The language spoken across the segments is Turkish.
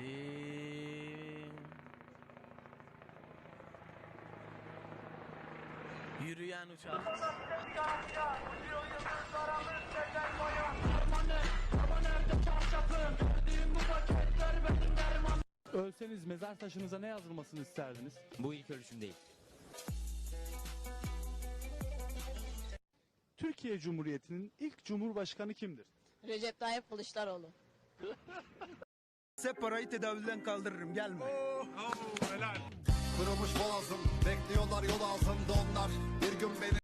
Geldim. Yürüyen uçak. Ölseniz mezar taşınıza ne yazılmasını isterdiniz? Bu ilk ölüşüm değil. Türkiye Cumhuriyeti'nin ilk cumhurbaşkanı kimdir? Recep Tayyip Kılıçdaroğlu. Parayı tedavülden kaldırırım gelme. Kırılmış boğazım Bekliyorlar yol ağzımda onlar Bir gün beni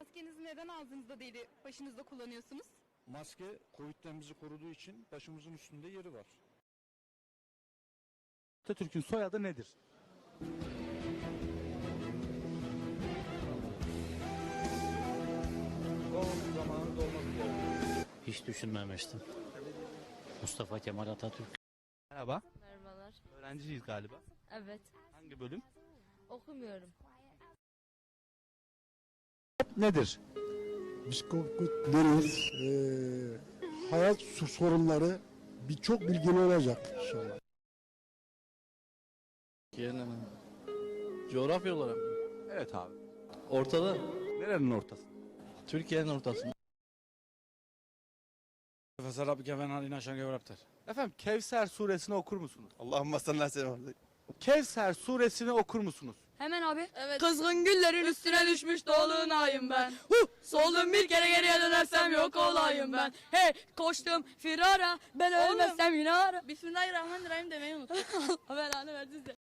Maskenizi neden ağzınızda değil başınızda kullanıyorsunuz? Maske Covid'den bizi koruduğu için başımızın üstünde yeri var. Atatürk'ün soyadı nedir? Hiç düşünmemiştim. Mustafa Kemal Atatürk. Merhaba. Merhabalar. Öğrenciyiz galiba. Evet. Hangi bölüm? Okumuyorum. Nedir? Psikokut deriz. Ee, hayat sorunları birçok bilgili olacak inşallah. Coğrafya olarak Evet abi. ortada. Nerenin ortası? Türkiye'nin ortasında. Gevraptır. Efendim Kevser suresini okur musunuz? Allah'ım sallallahu aleyhi Kevser suresini okur musunuz? Hemen abi. Evet. Kızgın güllerin üstüne düşmüş dolunayım ben. Huh! Soldum bir kere geriye dönersem yok olayım ben. Hey koştum firara ben ölmezsem yine ara. Bismillahirrahmanirrahim demeyi unuttum. Belanı verdi size.